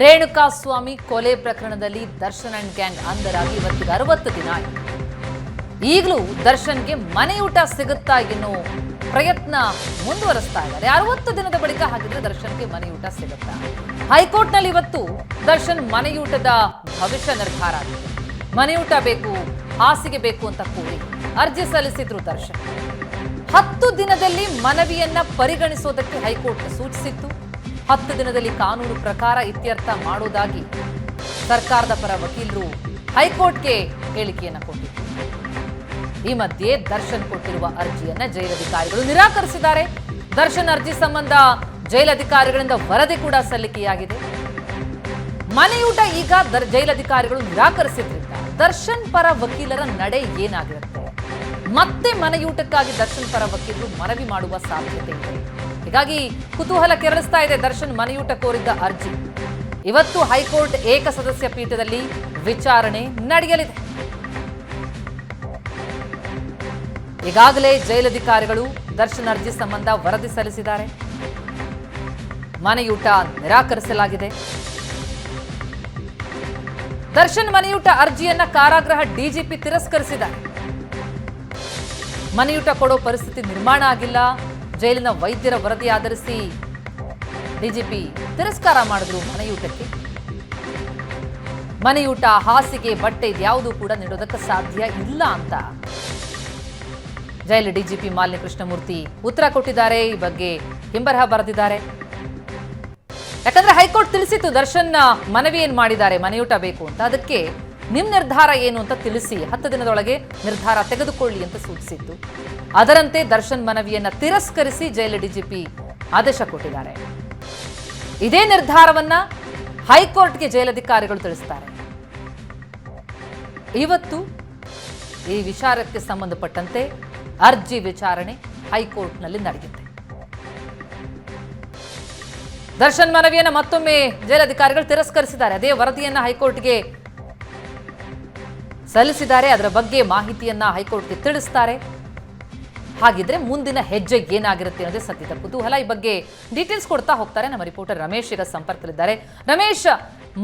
ರೇಣುಕಾ ಸ್ವಾಮಿ ಕೊಲೆ ಪ್ರಕರಣದಲ್ಲಿ Darshan and gang ಅಂದರಾಗಿ ಇವತ್ತಿಗೆ ಅರವತ್ತು ದಿನ ಈಗಲೂ ದರ್ಶನ್ಗೆ ಮನೆಯೂಟ ಸಿಗುತ್ತಾ ಎನ್ನೋ ಪ್ರಯತ್ನ ಮುಂದುವರಿಸ್ತಾ ಇದ್ದಾರೆ. ಅರವತ್ತು ದಿನದ ಬಳಿಕ ಹಾಗಿದ್ರೆ ದರ್ಶನ್ಗೆ ಮನೆಯೂಟ ಸಿಗುತ್ತಾ? ಹೈಕೋರ್ಟ್ನಲ್ಲಿ ಇವತ್ತು ದರ್ಶನ್ ಮನೆಯೂಟದ ಭವಿಷ್ಯ ನಿರ್ಧಾರ ಆಗಿದೆ. ಮನೆಯೂಟ ಬೇಕು, ಹಾಸಿಗೆ ಬೇಕು ಅಂತ ಕೂಡಿ ಅರ್ಜಿ ಸಲ್ಲಿಸಿದ್ರು ದರ್ಶನ್ ಹತ್ತು ದಿನದಲ್ಲಿ ಮನವಿಯನ್ನ ಪರಿಗಣಿಸೋದಕ್ಕೆ ಹೈಕೋರ್ಟ್ ಸೂಚಿಸಿತ್ತು. ಹತ್ತು ದಿನದಲ್ಲಿ ಕಾನೂನು ಪ್ರಕಾರ ಇತ್ಯರ್ಥ ಮಾಡೋದಾಗಿ ಸರ್ಕಾರದ ಪರ ವಕೀಲರು ಹೈಕೋರ್ಟ್ಗೆ ಹೇಳಿಕೆಯನ್ನ ಕೊಟ್ಟಿದ್ದಾರೆ ಈ ಮಧ್ಯೆ ದರ್ಶನ್ ಕೊಟ್ಟಿರುವ ಅರ್ಜಿಯನ್ನ ಜೈಲಧಿಕಾರಿಗಳು ನಿರಾಕರಿಸಿದ್ದಾರೆ. ದರ್ಶನ್ ಅರ್ಜಿ ಸಂಬಂಧ ಜೈಲಧಿಕಾರಿಗಳಿಂದ ವರದಿ ಕೂಡ ಸಲ್ಲಿಕೆಯಾಗಿದೆ. ಮನೆಯೂಟ ಈಗ ದರ್, ಜೈಲಧಿಕಾರಿಗಳು ನಿರಾಕರಿಸಿದ್ರಿಂದ ದರ್ಶನ್ ಪರ ವಕೀಲರ ನಡೆ ಏನಾಗಿರುತ್ತೆ? ಮತ್ತೆ ಮನೆಯೂಟಕ್ಕಾಗಿ ದರ್ಶನ್ ಪರ ವಕೀಲರು ಮನವಿ ಮಾಡುವ ಸಾಧ್ಯತೆ ಇದೆ. ಹೀಗಾಗಿ ಕುತೂಹಲ ಕೆರಳಿಸ್ತಾ ಇದೆ ದರ್ಶನ್ ಮನೆಯೂಟ ಕೋರಿದ್ದ ಅರ್ಜಿ. ಇವತ್ತು ಹೈಕೋರ್ಟ್ ಏಕಸದಸ್ಯ ಪೀಠದಲ್ಲಿ ವಿಚಾರಣೆ ನಡೆಯಲಿದೆ. ಈಗಾಗಲೇ ಜೈಲಧಿಕಾರಿಗಳು ದರ್ಶನ್ ಅರ್ಜಿ ಸಂಬಂಧ ವರದಿ ಸಲ್ಲಿಸಿದ್ದಾರೆ. ಮನೆಯೂಟ ನಿರಾಕರಿಸಲಾಗಿದೆ. ದರ್ಶನ್ ಮನೆಯೂಟ ಅರ್ಜಿಯನ್ನ ಕಾರಾಗೃಹ ಡಿಜಿಪಿ ತಿರಸ್ಕರಿಸಿದ್ದಾರೆ. ಮನೆಯೂಟ ಕೊಡೋ ಪರಿಸ್ಥಿತಿ ನಿರ್ಮಾಣ ಆಗಿಲ್ಲ. ಜೈಲಿನ ವೈದ್ಯರ ವರದಿ ಆಧರಿಸಿ ಡಿಜಿಪಿ ತಿರಸ್ಕಾರ ಮಾಡಿದ್ರು ಮನೆಯೂಟಕ್ಕೆ. ಮನೆಯೂಟ ಹಾಸಿಗೆ ಬಟ್ಟೆ ಯಾವುದು ಕೂಡ ನೀಡೋದಕ್ಕೆ ಸಾಧ್ಯ ಇಲ್ಲ ಅಂತ. ಜೈಲು ಡಿಜಿಪಿ ಮಾಲಿನಿ ಕೃಷ್ಣಮೂರ್ತಿ ಉತ್ತರ ಕೊಟ್ಟಿದ್ದಾರೆ, ಈ ಬಗ್ಗೆ ಹಿಂಬರಹ ಬರೆದಿದ್ದಾರೆ. ಯಾಕಂದ್ರೆ ಹೈಕೋರ್ಟ್ ತಿಳಿಸಿತ್ತು ದರ್ಶನ್ ಮನವಿ ಏನ್ ಮಾಡಿದ್ದಾರೆ, ಮನೆಯೂಟ ಬೇಕು ಅಂತ. ಅದಕ್ಕೆ ನಿಮ್ ನಿರ್ಧಾರ ಏನು ಅಂತ ತಿಳಿಸಿ, ಹತ್ತು ದಿನದೊಳಗೆ ನಿರ್ಧಾರ ತೆಗೆದುಕೊಳ್ಳಿ ಅಂತ ಸೂಚಿಸಿತ್ತು ಅದರಂತೆ ದರ್ಶನ್ ಮನವಿಯನ್ನ ತಿರಸ್ಕರಿಸಿ ಜೈಲು ಡಿಜಿಪಿ ಆದೇಶ ಕೊಟ್ಟಿದ್ದಾರೆ. ಇದೇ ನಿರ್ಧಾರವನ್ನ ಹೈಕೋರ್ಟ್ಗೆ ಜೈಲಧಿಕಾರಿಗಳು ತಿಳಿಸ್ತಾರೆ. ಇವತ್ತು ಈ ವಿಚಾರಕ್ಕೆ ಸಂಬಂಧಪಟ್ಟಂತೆ ಅರ್ಜಿ ವಿಚಾರಣೆ ಹೈಕೋರ್ಟ್ನಲ್ಲಿ ನಡೆಯುತ್ತೆ. ದರ್ಶನ್ ಮನವಿಯನ್ನು ಮತ್ತೊಮ್ಮೆ ಜೈಲಧಿಕಾರಿಗಳು ತಿರಸ್ಕರಿಸಿದ್ದಾರೆ. ಅದೇ ವರದಿಯನ್ನು ಹೈಕೋರ್ಟ್ಗೆ ಸಲ್ಲಿಸಿದ್ದಾರೆ. ಅದರ ಬಗ್ಗೆ ಮಾಹಿತಿಯನ್ನ ಹೈಕೋರ್ಟ್ಗೆ ತಿಳಿಸ್ತಾರೆ. ಹಾಗಿದ್ರೆ ಮುಂದಿನ ಹೆಜ್ಜೆ ಏನಾಗಿರುತ್ತೆ ಅನ್ನೋದೇ ಸದ್ಯದ ಕುತೂಹಲ. ಈ ಬಗ್ಗೆ ಡೀಟೇಲ್ಸ್ ಕೊಡ್ತಾ ಹೋಗ್ತಾರೆ ನಮ್ಮ ರಿಪೋರ್ಟರ್ ರಮೇಶ್. ಈಗ ಸಂಪರ್ಕದಲ್ಲಿದ್ದಾರೆ. ರಮೇಶ್,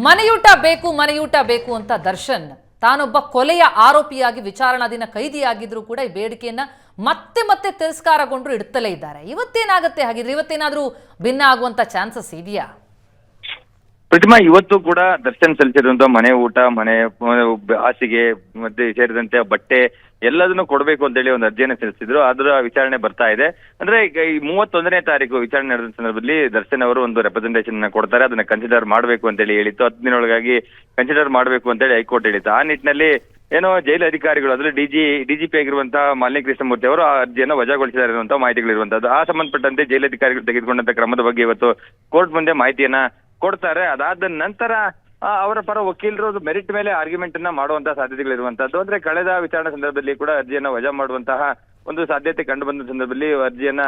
ಮನೆಯೂಟ ಬೇಕು ಮನೆಯೂಟ ಬೇಕು ಅಂತ ದರ್ಶನ್, ತಾನೊಬ್ಬ ಕೊಲೆಯ ಆರೋಪಿಯಾಗಿ ವಿಚಾರಣಾ ದಿನ ಕೈದಿಯಾಗಿದ್ರು ಕೂಡ ಈ ಬೇಡಿಕೆಯನ್ನ ಮತ್ತೆ ಮತ್ತೆ ತಿರಸ್ಕಾರಗೊಂಡ್ರು ಇಡ್ತಲೇ ಇದ್ದಾರೆ. ಇವತ್ತೇನಾಗುತ್ತೆ ಹಾಗಿದ್ರೆ ಇವತ್ತೇನಾದರೂ ಭಿನ್ನ ಆಗುವಂತ ಚಾನ್ಸಸ್ ಇದೆಯಾ? ಪ್ರತಿಮಾ ಇವತ್ತು ಕೂಡ ದರ್ಶನ್ ಸಲ್ಲಿಸಿರುವಂತಹ ಮನೆ ಊಟ, ಮನೆ ಹಾಸಿಗೆ, ಮತ್ತೆ ಸೇರಿದಂತೆ ಬಟ್ಟೆ ಎಲ್ಲದನ್ನು ಕೊಡಬೇಕು ಅಂತೇಳಿ ಒಂದು ಅರ್ಜಿಯನ್ನು ಸಲ್ಲಿಸಿದ್ರು. ಅದರ ವಿಚಾರಣೆ ಬರ್ತಾ ಇದೆ. ಅಂದ್ರೆ ಈಗ ಈ ಮೂವತ್ತೊಂದನೇ ತಾರೀಕು ವಿಚಾರಣೆ ನಡೆದ ಸಂದರ್ಭದಲ್ಲಿ ದರ್ಶನ್ ಅವರು ಒಂದು ರೆಪ್ರೆಸೆಂಟೇಷನ್ ಕೊಡ್ತಾರೆ. ಅದನ್ನ ಕನ್ಸಿಡರ್ ಮಾಡಬೇಕು ಅಂತೇಳಿ ಹೇಳಿತ್ತು. ಹತ್ತು ದಿನೊಳಗಾಗಿ ಕನ್ಸಿಡರ್ ಮಾಡಬೇಕು ಅಂತೇಳಿ ಹೈಕೋರ್ಟ್ ಹೇಳಿತ್ತು. ಆ ನಿಟ್ಟಿನಲ್ಲಿ ಏನೋ ಜೈಲು ಅಧಿಕಾರಿಗಳು ಅಂದ್ರೆ ಡಿಜಿ ಡಿಜಿಪಿ ಆಗಿರುವಂತಹ ಮಾಲಿನಿ ಕೃಷ್ಣಮೂರ್ತಿ ಅವರು ಆ ಅರ್ಜಿಯನ್ನು ವಜಾಗೊಳಿಸಿದ್ದಾರೆ ಅನ್ನುವಂತ ಮಾಹಿತಿಗಳಿರುವಂತದ್ದು. ಆ ಸಂಬಂಧಪಟ್ಟಂತೆ ಜೈಲಧಿಕಾರಿಗಳು ತೆಗೆದುಕೊಂಡಂತ ಕ್ರಮದ ಬಗ್ಗೆ ಇವತ್ತು ಕೋರ್ಟ್ ಮುಂದೆ ಮಾಹಿತಿಯನ್ನ ಕೊಡ್ತಾರೆ. ಅದಾದ ನಂತರ ಅವರ ಪರ ವಕೀಲರು ಮೆರಿಟ್ ಮೇಲೆ ಆರ್ಗ್ಯುಮೆಂಟ್ ಅನ್ನ ಮಾಡುವಂತಹ ಸಾಧ್ಯತೆಗಳಿರುವಂತದ್ದು ಅಂದ್ರೆ ಕಳೆದ ವಿಚಾರಣೆ ಸಂದರ್ಭದಲ್ಲಿ ಕೂಡ ಅರ್ಜಿಯನ್ನ ವಜಾ ಮಾಡುವಂತಹ ಒಂದು ಸಾಧ್ಯತೆ ಕಂಡು ಬಂದ ಸಂದರ್ಭದಲ್ಲಿ ಅರ್ಜಿಯನ್ನ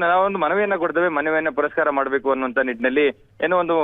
ನಾವೊಂದು ಮನವಿಯನ್ನ ಕೊಡ್ತೇವೆ. ಮನವಿಯನ್ನ ಪುರಸ್ಕಾರ ಮಾಡಬೇಕು ಅನ್ನುವಂತ ನಿಟ್ಟಿನಲ್ಲಿ ಏನೋ ಒಂದು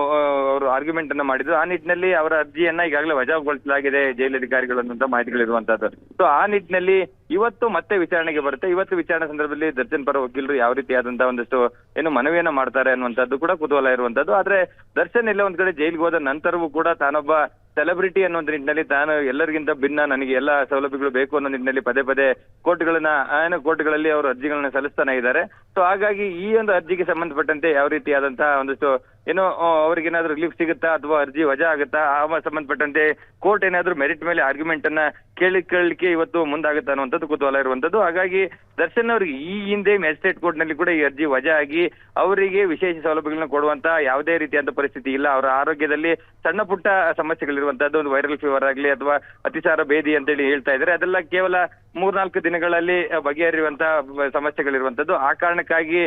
ಅವರು ಆರ್ಗ್ಯುಮೆಂಟ್ ಅನ್ನ ಮಾಡಿದ್ರು. ಆ ನಿಟ್ಟಿನಲ್ಲಿ ಅವರ ಅರ್ಜಿಯನ್ನ ಈಗಾಗಲೇ ವಜಾಗೊಳಿಸಲಾಗಿದೆ ಜೈಲಧಿಕಾರಿಗಳು ಅನ್ನುವಂತ ಮಾಹಿತಿಗಳಿರುವಂತದ್ದು ಸೊ ಆ ನಿಟ್ಟಿನಲ್ಲಿ ಇವತ್ತು ಮತ್ತೆ ವಿಚಾರಣೆಗೆ ಬರುತ್ತೆ. ಇವತ್ತು ವಿಚಾರಣೆ ಸಂದರ್ಭದಲ್ಲಿ ದರ್ಶನ್ ಪರ ವಕೀಲರು ಯಾವ ರೀತಿಯಾದಂತಹ ಒಂದಷ್ಟು ಏನು ಮನವಿಯನ್ನ ಮಾಡ್ತಾರೆ ಅನ್ನುವಂಥದ್ದು ಕೂಡ ಕುತೂಹಲ ಇರುವಂತದ್ದು ಆದ್ರೆ ದರ್ಶನ್ ಎಲ್ಲ ಒಂದ್ ಕಡೆ ಜೈಲ್ಗೆ ಹೋದ ನಂತರವೂ ಕೂಡ ತಾನೊಬ್ಬ ಸೆಲೆಬ್ರಿಟಿ ಅನ್ನೋ ನಿಟ್ಟಿನಲ್ಲಿ ತಾನು ಎಲ್ಲರಿಗಿಂತ ಭಿನ್ನ, ನನಗೆ ಎಲ್ಲ ಸೌಲಭ್ಯಗಳು ಬೇಕು ಅನ್ನೋ ನಿಟ್ಟಿನಲ್ಲಿ ಪದೇ ಪದೇ ಕೋರ್ಟ್ಗಳನ್ನ ಏನು ಕೋರ್ಟ್ಗಳಲ್ಲಿ ಅವರು ಅರ್ಜಿಗಳನ್ನ ಸಲ್ಲಿಸ್ತಾನೆ ಇದ್ದಾರೆ. ಸೊ ಹಾಗಾಗಿ ಈ ಒಂದು ಅರ್ಜಿಗೆ ಸಂಬಂಧಪಟ್ಟಂತೆ ಯಾವ ರೀತಿಯಾದಂತಹ ಒಂದಷ್ಟು ಏನೋ ಅವ್ರಿಗೆ ಅವ್ರಿಗೇನಾದ್ರೂ ರಿಲೀಫ್ ಸಿಗುತ್ತಾ ಅಥವಾ ಅರ್ಜಿ ವಜಾ ಆಗುತ್ತಾ? ಆ ಸಂಬಂಧಪಟ್ಟಂತೆ ಕೋರ್ಟ್ ಏನಾದ್ರೂ ಮೆರಿಟ್ ಮೇಲೆ ಆರ್ಗ್ಯುಮೆಂಟ್ ಅನ್ನ ಕೇಳಿ ಕೇಳಲಿಕ್ಕೆ ಇವತ್ತು ಮುಂದಾಗುತ್ತೆ ಅನ್ನುವಂಥದ್ದು ಕುತೂಹಲ ಇರುವಂತದ್ದು ಹಾಗಾಗಿ ದರ್ಶನ್ ಅವರಿಗೆ ಈ ಹಿಂದೆ ಮ್ಯಾಜಿಸ್ಟ್ರೇಟ್ ಕೋರ್ಟ್ನಲ್ಲಿ ಕೂಡ ಈ ಅರ್ಜಿ ವಜಾ ಆಗಿ ಅವರಿಗೆ ವಿಶೇಷ ಸೌಲಭ್ಯಗಳನ್ನ ಕೊಡುವಂತ ಯಾವುದೇ ರೀತಿಯಾದ ಪರಿಸ್ಥಿತಿ ಇಲ್ಲ. ಅವರ ಆರೋಗ್ಯದಲ್ಲಿ ಸಣ್ಣ ಪುಟ್ಟ ಸಮಸ್ಯೆಗಳಿರುವಂತದ್ದು ಒಂದು ವೈರಲ್ ಫೀವರ್ ಆಗಲಿ ಅಥವಾ ಅತಿಸಾರ ಭೇದಿ ಅಂತೇಳಿ ಹೇಳ್ತಾ ಇದ್ದಾರೆ. ಅದೆಲ್ಲ ಕೇವಲ ಮೂರ್ನಾಲ್ಕು ದಿನಗಳಲ್ಲಿ ಬಗೆಹರಿಯುವಂತಹ ಸಮಸ್ಯೆಗಳಿರುವಂತದ್ದು ಆ ಕಾರಣಕ್ಕಾಗಿ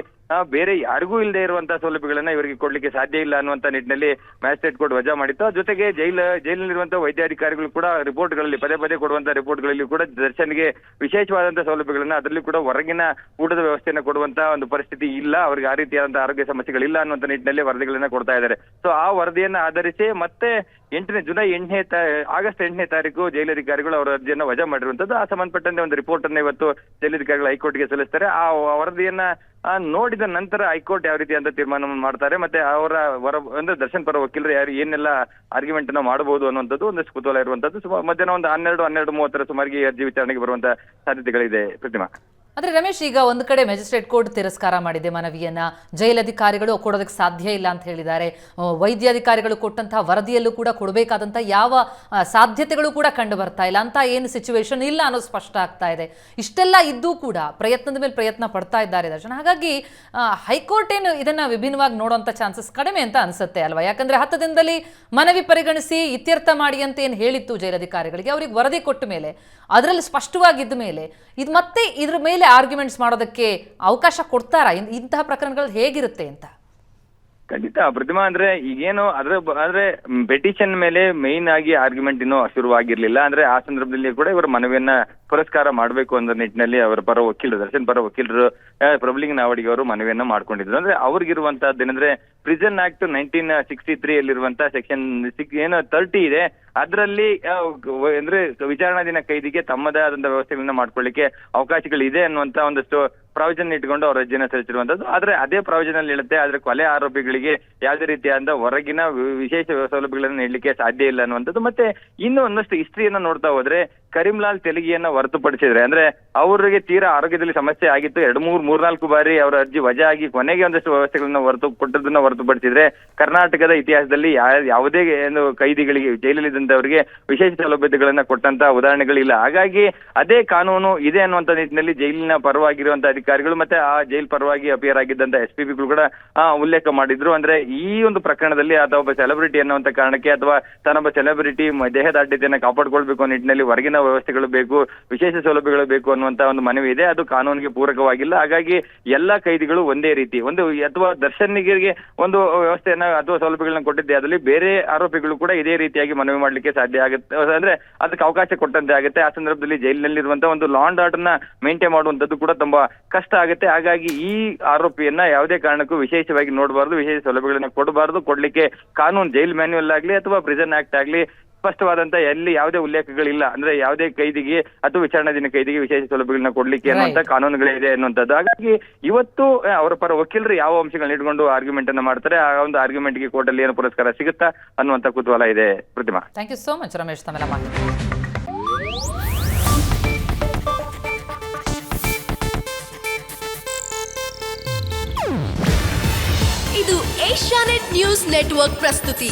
ಬೇರೆ ಯಾರಿಗೂ ಇಲ್ಲದೆ ಇರುವಂತಹ ಸೌಲಭ್ಯಗಳನ್ನ ಇವರಿಗೆ ಕೊಡ್ಲಿಕ್ಕೆ ಸಾಧ್ಯ ಇಲ್ಲ ಅನ್ನುವಂತ ನಿಟ್ಟಿನಲ್ಲಿ ಮ್ಯಾಜಿಸ್ಟ್ರೇಟ್ ಕೋರ್ಟ್ ವಜಾ ಮಾಡಿತ್ತು. ಜೊತೆಗೆ ಜೈಲ್ ಜೈಲಿನಲ್ಲಿರುವಂತಹ ವೈದ್ಯಾಧಿಕಾರಿಗಳು ಕೂಡ ರಿಪೋರ್ಟ್ಗಳಲ್ಲಿ, ಪದೇ ಪದೇ ಕೊಡುವಂತಹ ರಿಪೋರ್ಟ್ಗಳಲ್ಲಿ ಕೂಡ ದರ್ಶನ್ಗೆ ವಿಶೇಷವಾದಂತಹ ಸೌಲಭ್ಯಗಳನ್ನ ಅದರಲ್ಲಿ ಕೂಡ ಹೊರಗಿನ ಊಟದ ವ್ಯವಸ್ಥೆಯನ್ನು ಕೊಡುವಂತಹ ಒಂದು ಪರಿಸ್ಥಿತಿ ಇಲ್ಲ. ಅವರಿಗೆ ಆ ರೀತಿಯಾದಂತಹ ಆರೋಗ್ಯ ಸಮಸ್ಯೆಗಳಿಲ್ಲ ಅನ್ನುವಂತ ನಿಟ್ಟಿನಲ್ಲಿ ವರದಿಗಳನ್ನ ಕೊಡ್ತಾ ಇದ್ದಾರೆ. ಸೊ ಆ ವರದಿಯನ್ನ ಆಧರಿಸಿ ಮತ್ತೆ ಎಂಟನೇ, ಜುಲೈ ಎಂಟನೇ ಆಗಸ್ಟ್ ಎಂಟನೇ ತಾರೀಕು ಜೈಲಧಿಕಾರಿಗಳು ಅವರ ಅರ್ಜಿಯನ್ನ ವಜಾ ಮಾಡಿರುವಂತದ್ದು. ಆ ಸಂಬಂಧಪಟ್ಟಂತೆ ಒಂದು ರಿಪೋರ್ಟ್ ಅನ್ನ ಇವತ್ತು ಜೈಲಧಿಕಾರಿಗಳು ಹೈಕೋರ್ಟ್ಗೆ ಸಲ್ಲಿಸ್ತಾರೆ. ಆ ವರದಿಯನ್ನ ನೋಡಿದ ನಂತರ ಹೈಕೋರ್ಟ್ ಯಾವ ರೀತಿ ಅಂತ ತೀರ್ಮಾನವನ್ನು ಮಾಡ್ತಾರೆ, ಮತ್ತೆ ಅವರ ವರ, ಅಂದ್ರೆ ದರ್ಶನ್ ಪರ ವಕೀಲರು ಯಾರು ಏನೆಲ್ಲ ಆರ್ಗ್ಯುಮೆಂಟ್ ಅನ್ನ ಮಾಡಬಹುದು ಅನ್ನುವಂಥದ್ದು ಒಂದಷ್ಟು ಕುತೂಹಲ ಇರುವಂತದ್ದು ಮಧ್ಯಾಹ್ನ ಒಂದು ಹನ್ನೆರಡು ಹನ್ನೆರಡು ಮೂವತ್ತರ ಸುಮಾರಿಗೆ ಅರ್ಜಿ ವಿಚಾರಣೆಗೆ ಬರುವಂತ ಸಾಧ್ಯತೆಗಳಿದೆ ಪ್ರತಿಮಾ. ಆದ್ರೆ ರಮೇಶ್ ಈಗ ಒಂದು ಕಡೆ ಮ್ಯಾಜಿಸ್ಟ್ರೇಟ್ ಕೋರ್ಟ್ ತಿರಸ್ಕಾರ ಮಾಡಿದೆ ಮನವಿಯನ್ನ. ಜೈಲಧಿಕಾರಿಗಳು ಕೊಡೋದಕ್ಕೆ ಸಾಧ್ಯ ಇಲ್ಲ ಅಂತ ಹೇಳಿದ್ದಾರೆ. ವೈದ್ಯಾಧಿಕಾರಿಗಳು ಕೊಟ್ಟಂತಹ ವರದಿಯಲ್ಲೂ ಕೂಡ ಕೊಡಬೇಕಾದಂತಹ ಯಾವ ಸಾಧ್ಯತೆಗಳು ಕೂಡ ಕಂಡು ಬರ್ತಾ ಇಲ್ಲ. ಅಂತ ಏನು ಸಿಚುವೇಶನ್ ಇಲ್ಲ ಅನ್ನೋದು ಸ್ಪಷ್ಟ ಆಗ್ತಾ ಇದೆ. ಇಷ್ಟೆಲ್ಲ ಇದ್ದೂ ಕೂಡ ಪ್ರಯತ್ನದ ಮೇಲೆ ಪ್ರಯತ್ನ ಪಡ್ತಾ ಇದ್ದಾರೆ ದರ್ಶನ. ಹಾಗಾಗಿ ಹೈಕೋರ್ಟ್ ಏನು ಇದನ್ನ ವಿಭಿನ್ನವಾಗಿ ನೋಡುವಂತ ಚಾನ್ಸಸ್ ಕಡಿಮೆ ಅಂತ ಅನ್ಸುತ್ತೆ ಅಲ್ವಾ? ಯಾಕಂದ್ರೆ ಹತ್ತು ದಿನದಲ್ಲಿ ಮನವಿ ಪರಿಗಣಿಸಿ ಇತ್ಯರ್ಥ ಮಾಡಿ ಅಂತ ಏನು ಹೇಳಿತ್ತು ಜೈಲಧಿಕಾರಿಗಳಿಗೆ ಅವರಿಗೆ ವರದಿ ಕೊಟ್ಟ ಮೇಲೆ, ಅದರಲ್ಲಿ ಸ್ಪಷ್ಟವಾಗಿದ್ದ ಮೇಲೆ, ಇದು ಮತ್ತೆ ಇದ್ರ ಮೇಲೆ ಆರ್ಗ್ಯುಮೆಂಟ್ಸ್ ಮಾಡೋದಕ್ಕೆ ಅವಕಾಶ ಕೊಡ್ತಾರಾ? ಇಂತಹ ಪ್ರಕರಣಗಳು ಹೇಗಿರುತ್ತೆ ಅಂತ? ಖಂಡಿತ. ಪ್ರತಿಮಾ ಅಂದ್ರೆ ಈಗೇನು ಅದ್ರ ಅಂದ್ರೆ ಪೆಟಿಷನ್ ಮೇಲೆ ಮೇನ್ ಆಗಿ ಆರ್ಗ್ಯುಮೆಂಟ್ ಇನ್ನೂ ಶುರುವಾಗಿರ್ಲಿಲ್ಲ. ಅಂದ್ರೆ ಆ ಸಂದರ್ಭದಲ್ಲಿ ಕೂಡ ಇವರು ಮನವಿಯನ್ನ ಪುರಸ್ಕಾರ ಮಾಡಬೇಕು ಅನ್ನೋ ನಿಟ್ಟಿನಲ್ಲಿ ಅವರ ಪರ ವಕೀಲರು ದರ್ಶನ್ ಪರ ವಕೀಲರು ಆ, ಪ್ರಭುಲಿಂಗ ನಾವಡಿಗೆ ಅವರು ಮನವಿಯನ್ನ ಮಾಡ್ಕೊಂಡಿದ್ರು. ಅಂದ್ರೆ ಅವ್ರಿಗಿರುವಂತಹದ್ದು ಏನಂದ್ರೆ prison act nineteen sixty three ಅಲ್ಲಿರುವಂತಹ ಸೆಕ್ಷನ್ ಸಿಕ್ ಏನು ತರ್ಟಿ ಇದೆ. ಅದರಲ್ಲಿ ಅಂದ್ರೆ ವಿಚಾರಣಾ ದಿನ ಕೈದಿಗೆ ತಮ್ಮದೇ ಆದಂತಹ ವ್ಯವಸ್ಥೆಗಳನ್ನ ಮಾಡ್ಕೊಳ್ಳಿಕ್ಕೆ ಅವಕಾಶಗಳಿದೆ ಅನ್ನುವಂತ ಒಂದಷ್ಟು ಪ್ರಾವಿಜನ್ ಇಟ್ಕೊಂಡು ಅವ್ರ ಅರ್ಜಿನ ಸಲ್ಲಿಸಿರುವಂತದ್ದು. ಆದ್ರೆ ಅದೇ ಪ್ರಾವಿಜನ್ ಅಲ್ಲಿ ಹೇಳುತ್ತೆ ಆದ್ರೆ ಕೊಲೆ ಆರೋಪಿಗಳಿಗೆ ಯಾವುದೇ ರೀತಿಯಾದ ಹೊರಗಿನ ವಿಶೇಷ ಸೌಲಭ್ಯಗಳನ್ನು ನೀಡಲಿಕ್ಕೆ ಸಾಧ್ಯ ಇಲ್ಲ ಅನ್ನುವಂಥದ್ದು. ಮತ್ತೆ ಇನ್ನೂ ಒಂದಷ್ಟು ಹಿಸ್ಟ್ರಿಯನ್ನ ನೋಡ್ತಾ ಹೋದ್ರೆ ಕರೀಂಲಾಲ್ ತೆಲುಗಿಯನ್ನ ಹೊರತುಪಡಿಸಿದ್ರೆ, ಅಂದ್ರೆ ಅವರಿಗೆ ತೀರಾ ಆರೋಗ್ಯದಲ್ಲಿ ಸಮಸ್ಯೆ ಆಗಿತ್ತು. ಎರಡು ಮೂರ್, ಮೂರ್ನಾಲ್ಕು ಬಾರಿ ಅವರ ಅರ್ಜಿ ವಜಾ ಆಗಿ ಕೊನೆಗೆ ಒಂದಷ್ಟು ವ್ಯವಸ್ಥೆಗಳನ್ನ ಹೊರತು ಕೊಟ್ಟದನ್ನ ಹೊರತುಪಡಿಸಿದ್ರೆ, ಕರ್ನಾಟಕದ ಇತಿಹಾಸದಲ್ಲಿ ಯಾವುದೇ ಏನು ಕೈದಿಗಳಿಗೆ ಜೈಲಲ್ಲಿದ್ದಂತವರಿಗೆ ವಿಶೇಷ ಸೌಲಭ್ಯತೆಗಳನ್ನ ಕೊಟ್ಟಂತ ಉದಾಹರಣೆಗಳಿಲ್ಲ. ಹಾಗಾಗಿ ಅದೇ ಕಾನೂನು ಇದೆ ಅನ್ನುವಂತ ನಿಟ್ಟಿನಲ್ಲಿ ಜೈಲಿನ ಪರವಾಗಿರುವಂತ ಅಧಿಕಾರಿಗಳು ಮತ್ತೆ ಆ ಜೈಲ್ ಪರವಾಗಿ ಅಪಿಯರ್ ಆಗಿದ್ದಂತ ಎಸ್ ಪಿ ಗಳು ಕೂಡ ಉಲ್ಲೇಖ ಮಾಡಿದ್ರು. ಅಂದ್ರೆ ಈ ಒಂದು ಪ್ರಕರಣದಲ್ಲಿ ಅಥವಾ ಒಬ್ಬ ಸೆಲೆಬ್ರಿಟಿ ಅನ್ನುವಂತ ಕಾರಣಕ್ಕೆ ಅಥವಾ ತನ್ನೊಬ್ಬ ಸೆಲೆಬ್ರಿಟಿ ದೇಹದಾಢ್ಯತೆಯನ್ನ ಕಾಪಾಡ್ಕೊಳ್ಬೇಕು ನಿಟ್ಟಿನಲ್ಲಿ ಹೊರಗಿನ ವ್ಯವಸ್ಥೆಗಳು ಬೇಕು, ವಿಶೇಷ ಸೌಲಭ್ಯಗಳು ಬೇಕು ಅನ್ನುವಂತ ಒಂದು ಮನವಿ ಇದೆ. ಅದು ಕಾನೂನಿಗೆ ಪೂರಕವಾಗಿಲ್ಲ. ಹಾಗಾಗಿ ಎಲ್ಲಾ ಕೈದಿಗಳು ಒಂದೇ ರೀತಿ, ಒಂದು ಅಥವಾ ದರ್ಶನಿಗೆ ಒಂದು ವ್ಯವಸ್ಥೆಯನ್ನ ಅಥವಾ ಸೌಲಭ್ಯಗಳನ್ನ ಕೊಟ್ಟಿದ್ದೆ ಅದರಲ್ಲಿ ಬೇರೆ ಆರೋಪಿಗಳು ಕೂಡ ಇದೇ ರೀತಿಯಾಗಿ ಮನವಿ ಮಾಡಲಿಕ್ಕೆ ಸಾಧ್ಯ ಆಗುತ್ತೆ. ಅಂದ್ರೆ ಅದಕ್ಕೆ ಅವಕಾಶ ಕೊಟ್ಟಂತೆ ಆಗುತ್ತೆ. ಆ ಸಂದರ್ಭದಲ್ಲಿ ಜೈಲಿನಲ್ಲಿರುವಂತ ಒಂದು ಲಾ ಅಂಡ್ ಆರ್ಡರ್ನ ಮೇಂಟೈನ್ ಮಾಡುವಂತದ್ದು ಕೂಡ ತುಂಬಾ ಕಷ್ಟ ಆಗುತ್ತೆ. ಹಾಗಾಗಿ ಈ ಆರೋಪಿಯನ್ನ ಯಾವುದೇ ಕಾರಣಕ್ಕೂ ವಿಶೇಷವಾಗಿ ನೋಡಬಾರದು, ವಿಶೇಷ ಸೌಲಭ್ಯಗಳನ್ನ ಕೊಡಬಾರದು. ಕೊಡ್ಲಿಕ್ಕೆ ಕಾನೂನು ಜೈಲ್ ಮ್ಯಾನ್ಯುವಲ್ ಆಗ್ಲಿ ಅಥವಾ ಪ್ರಿಸನ್ ಆಕ್ಟ್ ಆಗ್ಲಿ ಸ್ಪಷ್ಟವಾದಂತ ಎಲ್ಲಿ ಯಾವುದೇ ಉಲ್ಲೇಖಗಳಿಲ್ಲ. ಅಂದ್ರೆ ಯಾವುದೇ ಕೈದಿಗೆ ಅಥವಾ ವಿಚಾರಣಾಧೀನ ಕೈದಿಗೆ ವಿಶೇಷ ಸೌಲಭ್ಯಗಳನ್ನ ಕೊಡ್ಲಿಕ್ಕೆ ಅನ್ನುವಂತ ಕಾನೂನುಗಳಿದೆ ಅನ್ನುವಂಥದ್ದು. ಹಾಗಾಗಿ ಇವತ್ತು ಅವರ ಪರ ವಕೀಲರು ಯಾವ ಅಂಶಗಳನ್ನ ಇಟ್ಕೊಂಡು ಆರ್ಗ್ಯುಮೆಂಟ್ ಅನ್ನ ಮಾಡ್ತಾರೆ ಆ ಒಂದು ಆರ್ಗ್ಯುಮೆಂಟ್ಗೆ ಕೋರ್ಟ್ ಅಲ್ಲಿ ಏನು ಪುರಸ್ಕಾರ ಸಿಗುತ್ತಾ ಅನ್ನುವಂತ ಕುತೂಹಲ ಇದೆ Pratima. Thank you so much Ramesh ತಮ್ಮೆಲ್ಲ ಮಾಹಿತಿ ಇದು ಏಷ್ಯಾನೆಟ್ ನ್ಯೂಸ್ ನೆಟ್ವರ್ಕ್ ಪ್ರಸ್ತುತಿ.